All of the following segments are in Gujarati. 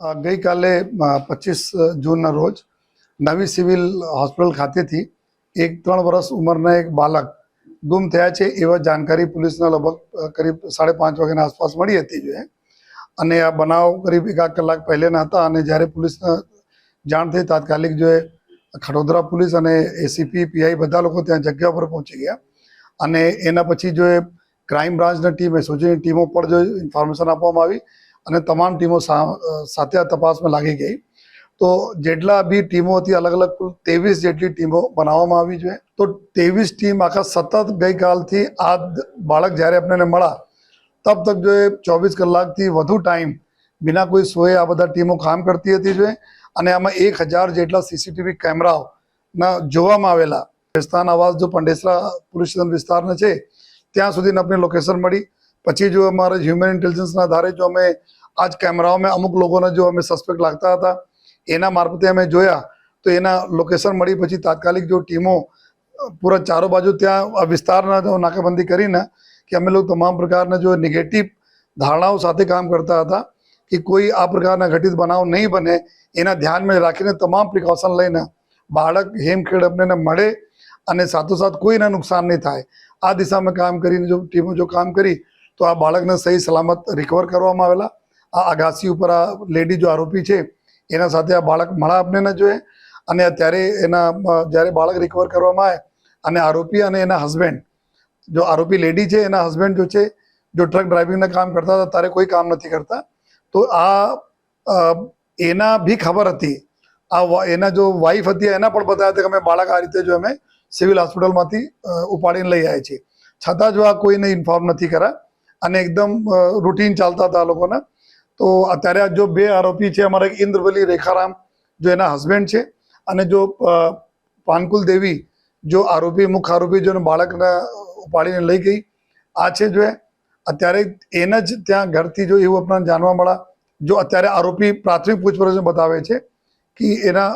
ગઈકાલે પચીસ જૂનના રોજ નવી સિવિલ હોસ્પિટલ ખાતેથી એક ત્રણ વર્ષ ઉંમરના એક બાળક ગુમ થયા છે એવા જાણકારી પોલીસના લગભગ કરીબ સાડા પાંચ વાગ્યાના આસપાસ મળી હતી જોઈએ અને આ બનાવ કરીબ એકાદ કલાક પહેલેના હતા અને જ્યારે પોલીસને જાણ થઈ તાત્કાલિક જોઈએ ખડોદરા પોલીસ અને એસીપી પીઆઈ બધા લોકો ત્યાં જગ્યા પર પહોંચી ગયા. અને એના પછી જો એ ક્રાઇમ બ્રાન્ચની ટીમ એસઓજીની ટીમો પર જો ઇન્ફોર્મેશન આપવામાં આવી અને તમામ ટીમો સાથે આ તપાસમાં લાગી ગઈ. તો જેટલા બી ટીમો હતી અલગ અલગ, કુલ ત્રેવીસ જેટલી ટીમો બનાવવામાં આવી છે. તો ત્રેવીસ ટીમ આખા સતત ગઈકાલથી આ બાળક જ્યારે આપણને મળ્યા, તબ તક જો એ ચોવીસ કલાકથી વધુ ટાઈમ બિના કોઈ સોએ આ બધા ટીમો કામ કરતી હતી જોઈએ અને આમાં એક હજાર જેટલા સીસીટીવી કેમેરાઓના જોવામાં આવેલા. રાજસ્થાન આવાસ, જો પંડેસરા પોલીસ વિસ્તારના છે, ત્યાં સુધીને આપણે લોકેશન મળી. પછી જો અમારા હ્યુમન ઇન્ટેલિજન્સના આધારે જો અમે આજ કેમેરાઓમાં અમુક લોકોને જો અમે સસ્પેક્ટ લાગતા હતા, એના મારફતે અમે જોયા, તો એના લોકેશન મળી પછી તાત્કાલિક જો ટીમો પૂરા ચારો બાજુ ત્યાં આ વિસ્તારના નાકાબંધી કરીને કે અમે લોકો તમામ પ્રકારના જો નેગેટિવ ધારણાઓ સાથે કામ કરતા હતા કે કોઈ આ પ્રકારના ઘટિત બનાવ નહીં બને, એના ધ્યાનમાં રાખીને તમામ પ્રિકોશન લઈને બાળક હેમખેડ અમને મળે અને સાથોસાથ કોઈને નુકસાન નહીં થાય. આ દિશામાં કામ કરીને જો ટીમો જો કામ કરી તો આ બાળકને સહી સલામત રિકવર કરવામાં આવેલા. આ આગાસી ઉપર આ લેડી જો આરોપી છે, એના સાથે આ બાળક મળા આપને ન જોઈએ અને અત્યારે એના જ્યારે બાળક રિકવર કરવામાં આવે, અને આરોપી અને એના હસબન્ડ જો આરોપી લેડી છે, એના હસબન્ડ જો છે, જો ટ્રક ડ્રાઇવિંગના કામ કરતા હતા, ત્યારે કોઈ કામ નથી કરતા. તો આ એના બી ખબર હતી. આ એના જો વાઈફ હતી, એના પણ બતાવ્યા હતા કે અમે બાળક આ રીતે જો અમે સિવિલ હોસ્પિટલમાંથી ઉપાડીને લઈ આવ્યા છીએ. છતાં જો આ કોઈને ઇન્ફોર્મ નથી કર્યા અને એકદમ રૂટીન ચાલતા હતા આ લોકોના. તો અત્યારે આ જો બે આરોપી છે, અમારા ઇન્દ્રવલી રેખારામ, જો એના હસબન્ડ છે, અને જો પાનકુલ દેવી, જો આરોપી મુખ્ય આરોપી જો બાળકને ઉપાડીને લઈ ગઈ. આ છે જો અત્યારે એના જ ત્યાં ઘરથી જો એવું આપણને જાણવા મળ્યા જો અત્યારે આરોપી પ્રાથમિક પૂછપરછ બતાવે છે કે એના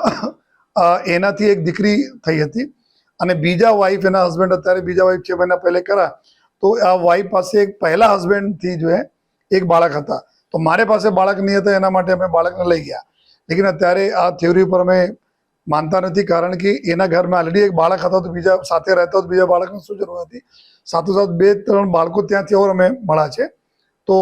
એનાથી એક દીકરી થઈ હતી. અને બીજા વાઈફ એના હસબન્ડ અત્યારે બીજા વાઈફ છે મહિના પહેલે કરા તો આ વાઈફ પાસે એક પહેલા હસબન્ડથી જો એક બાળક હતા. તો મારે પાસે બાળક નહીં હતા, એના માટે અમે બાળકને લઈ ગયા. લેકિન અત્યારે આ થિયોરી પર અમે માનતા નથી, કારણ કે એના ઘરમાં ઓલરેડી એક બાળક હતા, તો બીજા સાથે રહેતા તો બીજા બાળકની શું જરૂર હતી? સાથોસાથ બે ત્રણ બાળકો ત્યાંથી ઓર અમે મળ્યા છે. તો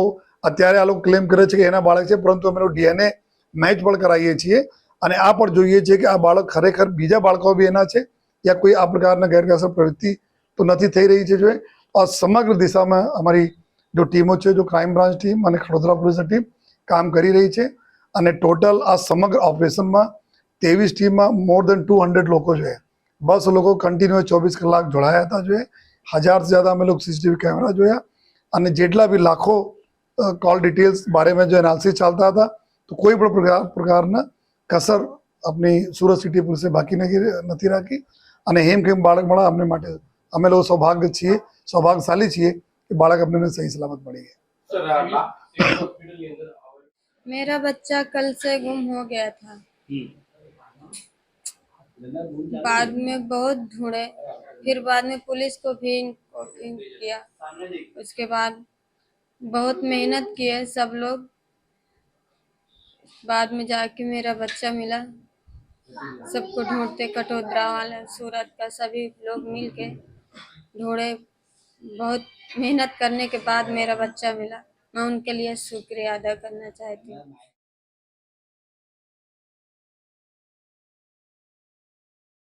અત્યારે આ લોકો ક્લેમ કરે છે કે એના બાળક છે, પરંતુ અમે ડીએનએ મેચ પણ કરાવીએ છીએ. અને આ પણ જોઈએ છીએ કે આ બાળક ખરેખર બીજા બાળકો બી એના છે, યા કોઈ આ પ્રકારના ગેરકાયદેસર પ્રવૃત્તિ તો નથી થઈ રહી છે, જો એ. આ સમગ્ર દિશામાં અમારી જો ટીમો છે જો ક્રાઇમ બ્રાન્ચ ટીમ અને ખડોદરા પોલીસની ટીમ કામ કરી રહી છે અને ટોટલ આ સમગ્ર ઓપરેશનમાં ત્રેવીસ ટીમમાં મોર દેન ટુ હંડ્રેડ લોકો છે બસ લોકો કન્ટિન્યુ ચોવીસ કલાક જોડાયા હતા જોઈએ હજારથી જ્યાદા અમે લોકો સીસીટીવી કેમેરા જોયા અને જેટલા બી લાખો કોલ ડિટેલ્સ બારેમાં જો એનાલિસિસ ચાલતા હતા તો કોઈ પણ પ્રકાર પ્રકારના કસર આપણી સુરત સિટી પોલીસે બાકી નથી રાખી અને હેમ કેમ બાળક મળા અમને માટે અમે લોકો સૌભાગ્ય છીએ સૌભાગ્યશાળી છીએ કે બાળક અમને સહી સલામત મળી ગયા मेरा बच्चा कल से गुम हो गया था बाद में बहुत ढूंढे फिर बाद में पुलिस को भी इन्फॉर्म किया उसके बाद बहुत मेहनत किए सब लोग बाद में जाके मेरा बच्चा मिला सबको ढूंढते कटोदरा वाला सूरत का सभी लोग मिल के ढूंढे बहुत मेहनत करने के बाद मेरा बच्चा मिला मैं उनके लिए शुक्रिया अदा करना चाहती हूँ